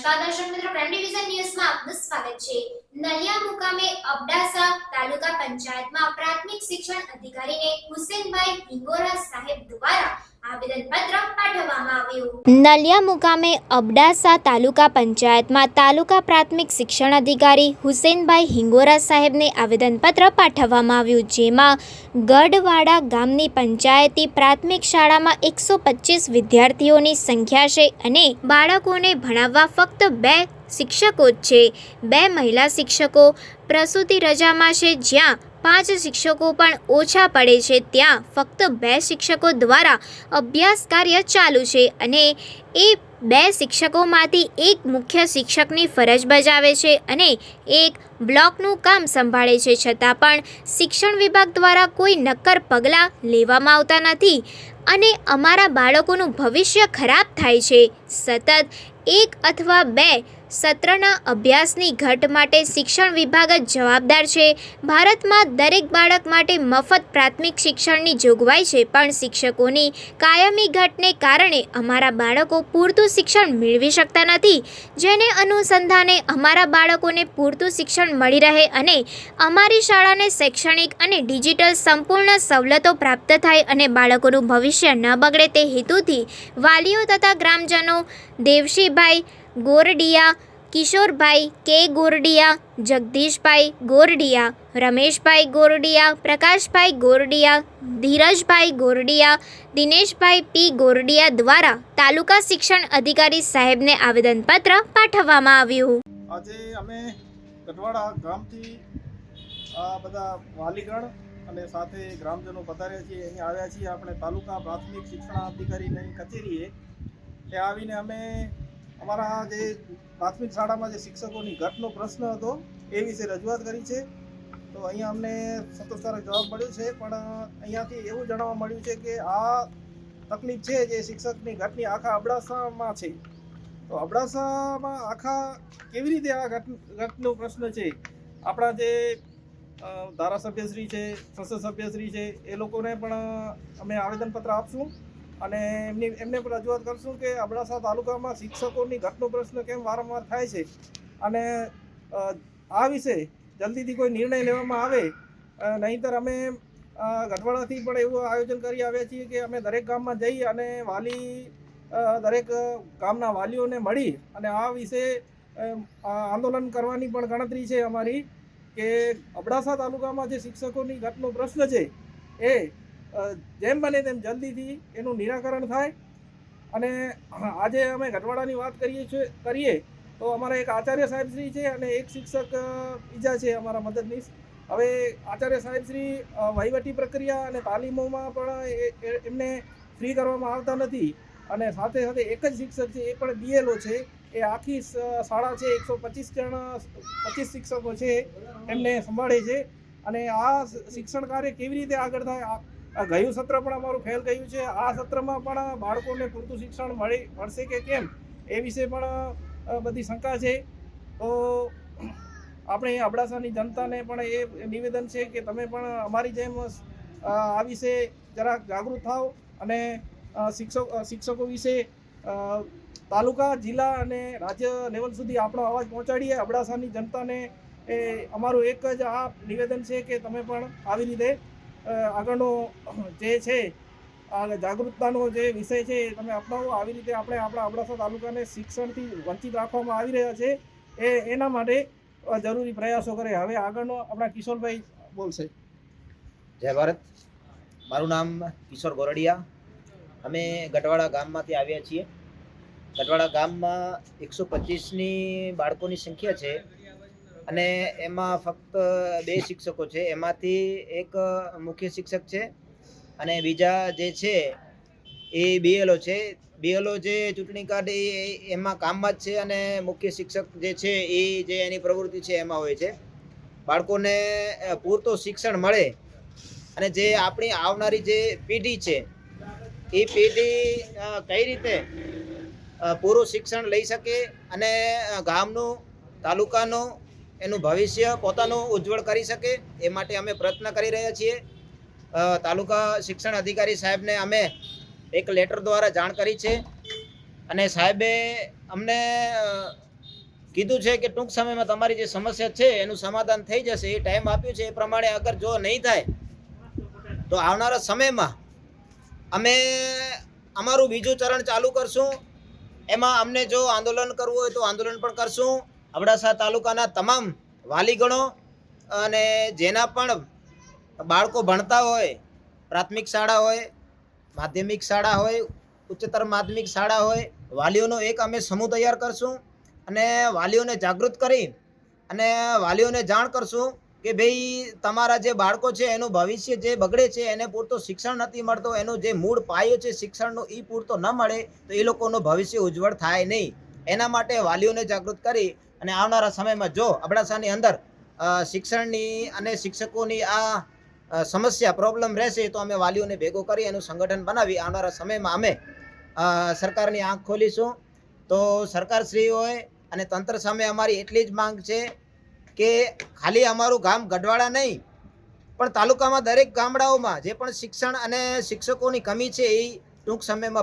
નમસ્કાર દર્શક મિત્રો પ્રાઇમ ડિવિઝન ન્યૂઝમાં આપનું સ્વાગત છે. નલિયા મુકામે અબડાસા તાલુકા પંચાયતમાં પ્રાથમિક શિક્ષણ અધિકારીને હુસેનભાઈ ભીંગોરા સાહેબ દ્વારા નલિયા મુકામે અબડાસા તાલુકા પંચાયતમાં તાલુકા પ્રાથમિક શિક્ષણ અધિકારી હુસેનભાઈ હિંગોરા સાહેબને આવેદનપત્ર પાઠવવામાં આવ્યું, જેમાં ગઢવાડા ગામની પંચાયતી પ્રાથમિક શાળામાં એકસો પચીસ વિદ્યાર્થીઓની સંખ્યા છે અને બાળકોને ભણાવવા ફક્ત બે શિક્ષકો જ છે. બે મહિલા શિક્ષકો પ્રસૂતિ રજામાં છે જ્યાં પાંચ શિક્ષકો પણ ઓછા પડે છે. ત્યાં ફક્ત બે શિક્ષકો દ્વારા અભ્યાસ કાર્ય ચાલુ છે અને એ બે શિક્ષકોમાંથી એક મુખ્ય શિક્ષકની ફરજ બજાવે છે અને એક બ્લોકનું કામ સંભાળે છે. છતાં પણ શિક્ષણ વિભાગ દ્વારા કોઈ નક્કર પગલાં લેવામાં આવતા નથી અને અમારા બાળકોનું ભવિષ્ય ખરાબ થાય છે. સતત એક અથવા બે સત્રના અભ્યાસની ઘટ માટે શિક્ષણ વિભાગ જ જવાબદાર છે. ભારતમાં દરેક બાળક માટે મફત પ્રાથમિક શિક્ષણની જોગવાઈ છે, પણ શિક્ષકોની કાયમી ઘટને કારણે અમારા બાળકો પૂરતું શિક્ષણ મેળવી શકતા નથી. જેને અનુસંધાને અમારા બાળકોને પૂરતું શિક્ષણ મળી રહે અને અમારી શાળાને શૈક્ષણિક અને ડિજિટલ સંપૂર્ણ સવલતો પ્રાપ્ત થાય અને બાળકોનું ભવિષ્ય ન બગડે તે હેતુથી વાલીઓ તથા ગ્રામજનો દેવશીભાઈ ગોરડિયા કિશોરભાઈ કે ગોરડિયા જગદીશભાઈ ગોરડિયા રમેશભાઈ ગોરડિયા પ્રકાશભાઈ ગોરડિયા ધીરજભાઈ ગોરડિયા દિનેશભાઈ પી ગોરડિયા દ્વારા તાલુકા શિક્ષણ અધિકારી સાહેબને આવેદનપત્ર પાઠવવામાં આવ્યું. આજે અમે કટવાડા ગામથી આ બધા વાલીગણ અને સાથે ગ્રામજનો પધાર્યા છીએ. અહીં આવ્યા છીએ આપણે તાલુકા પ્રાથમિક શિક્ષણ અધિકારીની કચેરીએ. એ આવીને અમે અમારા જે પ્રાથમિક શાળામાં જે શિક્ષકોની ઘટનો પ્રશ્ન હતો એ વિશે રજૂઆત કરી છે. તો અહીંયા અમને સંતોષકારક જવાબ મળ્યો છે, પણ અહીંયાથી એવું જાણવા મળ્યું છે કે આ તકલીફ છે જે શિક્ષકની ઘટની આખા અબડાસામાં છે. તો અબડાસામાં આખા કેવી રીતે આ ઘટ, ઘટનો પ્રશ્ન છે? આપણા જે ધારાસભ્યશ્રી છે, સંસદ સભ્યશ્રી છે, એ લોકોને પણ અમે આવેદનપત્ર આપશું. અને એમની એમને પણ રજૂઆત કરશું કે અબડાસા તાલુકામાં શિક્ષકોની ઘટનો પ્રશ્ન કેમ વારંવાર થાય છે અને આ વિશે જલ્દીથી કોઈ નિર્ણય લેવામાં આવે નહીંતર અમે ગઢવાડાથી પણ એવું આયોજન કરી આવ્યા છીએ કે અમે દરેક ગામમાં જઈ અને વાલી દરેક ગામના વાલીઓને મળી અને આ વિશે આંદોલન કરવાની પણ ગણતરી છે અમારી કે અબડાસા તાલુકામાં જે શિક્ષકોની ઘટનો પ્રશ્ન છે એ જેમ બને તેમ જલ્દીથી એનું નિરાકરણ થાય. અને આજે અમે ગઢવાડાની વાત કરીએ છીએ, કરીએ, તો અમારા એક આચાર્ય સાહેબશ્રી છે અને એક શિક્ષક બીજા છે અમારા મદદનીશ. હવે આચાર્ય સાહેબશ્રી વહીવટી પ્રક્રિયા અને તાલીમોમાં પણ એમને ફ્રી કરવામાં આવતા નથી. અને સાથે સાથે એક જ શિક્ષક છે, એ પણ બીએલઓ છે. એ આખી શાળા છે, એકસો પચીસ જણ, પચીસ શિક્ષકો છે, એમને સંભાળે છે. અને આ શિક્ષણ કાર્ય કેવી રીતે આગળ થાય આ- ગયું સત્ર પણ અમારું ફેલ ગયું છે. આ સત્રમાં પણ બાળકોને પૂરતું શિક્ષણ મળી, મળશે કે કેમ? એ વિશે પણ બધી શંકા છે. તો આપણે અબડાસાની જનતાને પણ એ નિવેદન છે કે તમે પણ અમારી જેમ આ વિશે જરાક જાગૃત થાઓ અને શિક્ષક શિક્ષકો વિશે તાલુકા, જિલ્લા અને રાજ્ય લેવલ સુધી આપણો અવાજ પહોંચાડીએ. અબડાસાની જનતાને એ અમારું એક જ આ નિવેદન છે કે તમે પણ આવી રીતે આગળનો જે છે જાગૃતતાનો જે વિષય છે તમે અપનાવો. આવી રીતે આપણે આપણા અબડાસા તાલુકાને શિક્ષણથી વંચિત રાખવામાં આવી રહ્યા છે. એ, એના માટે જરૂરી પ્રયાસો કરે. હવે આગળનો આપણા કિશોરભાઈ બોલશે. જય ભારત. મારું નામ કિશોર ગોરડિયા. અમે ગઢવાડા ગામમાંથી આવ્યા છીએ. ગઢવાડા ગામમાં એકસો પચીસની બાળકોની સંખ્યા છે. અને એમાં ફક્ત બે શિક્ષકો છે. એમાંથી એક મુખ્ય શિક્ષક છે અને બીજા જે છે એ બીએલઓ છે. બીએલઓ જે ચૂંટણી કાર્ડ એ એમાં કામમાં જ છે અને મુખ્ય શિક્ષક જે છે એ જે એની પ્રવૃત્તિ છે એમાં હોય છે. બાળકોને પૂરતો પૂરતું શિક્ષણ મળે અને જે આપણી આવનારી જે પેઢી છે એ પેઢી કઈ રીતે પૂરું શિક્ષણ લઈ શકે અને ગામનું, તાલુકાનું એનું ભવિષ્ય પોતાનું ઉજ્જવળ કરી શકે એ માટે અમે પ્રયત્ન કરી રહ્યા છીએ. તાલુકા શિક્ષણ અધિકારી સાહેબને અમે એક લેટર દ્વારા જાણ કરી છે અને સાહેબે અમને કીધું છે કે ટૂંક સમયમાં તમારી જે સમસ્યા છે એનું સમાધાન થઈ જશે, એ ટાઈમ આપ્યું છે, એ પ્રમાણે અગર જો નહીં થાય, તો આવનારા સમયમાં અમે અમારું બીજું ચરણ ચાલુ કરશું. એમાં અમને જો આંદોલન કરવું હોય તો આંદોલન પણ કરશું. અબડાસા તાલુકાના તમામ વાલીગણો અને જેના પણ બાળકો ભણતા હોય, પ્રાથમિક શાળા હોય, માધ્યમિક શાળા હોય, ઉચ્ચતર માધ્યમિક શાળા હોય, વાલીઓનો એક અમે સમૂહ તૈયાર કરશું અને વાલીઓને જાગૃત કરી અને વાલીઓને જાણ કરશું કે ભાઈ તમારા જે બાળકો છે, એનું ભવિષ્ય જે બગડે છે, એને પૂરતો શિક્ષણ નથી મળતો, એનો જે મૂળ પાયો છે, શિક્ષણનો એ પૂરતો ન મળે, તો એ લોકોનું ભવિષ્ય ઉજ્જવળ થાય નહીં. એના માટે વાલીઓને જાગૃત કરી અને આવનારા સમયમાં જો અબડાસાની અંદર શિક્ષણની અને શિક્ષકોની આ સમસ્યા પ્રોબ્લેમ રહેશે તો અમે વાલીઓને ભેગો કરી એનું સંગઠન બનાવી આવનારા સમયમાં અમે સરકારની આંખ ખોલીશું. તો સરકારશ્રીઓએ અને તંત્ર સામે અમારી એટલી જ માંગ છે કે ખાલી અમારું ગામ ગઢવાડા નહીં, પણ તાલુકામાં દરેક ગામડાઓમાં જે પણ શિક્ષણ અને શિક્ષકોની કમી છે એ ટૂંક સમયમાં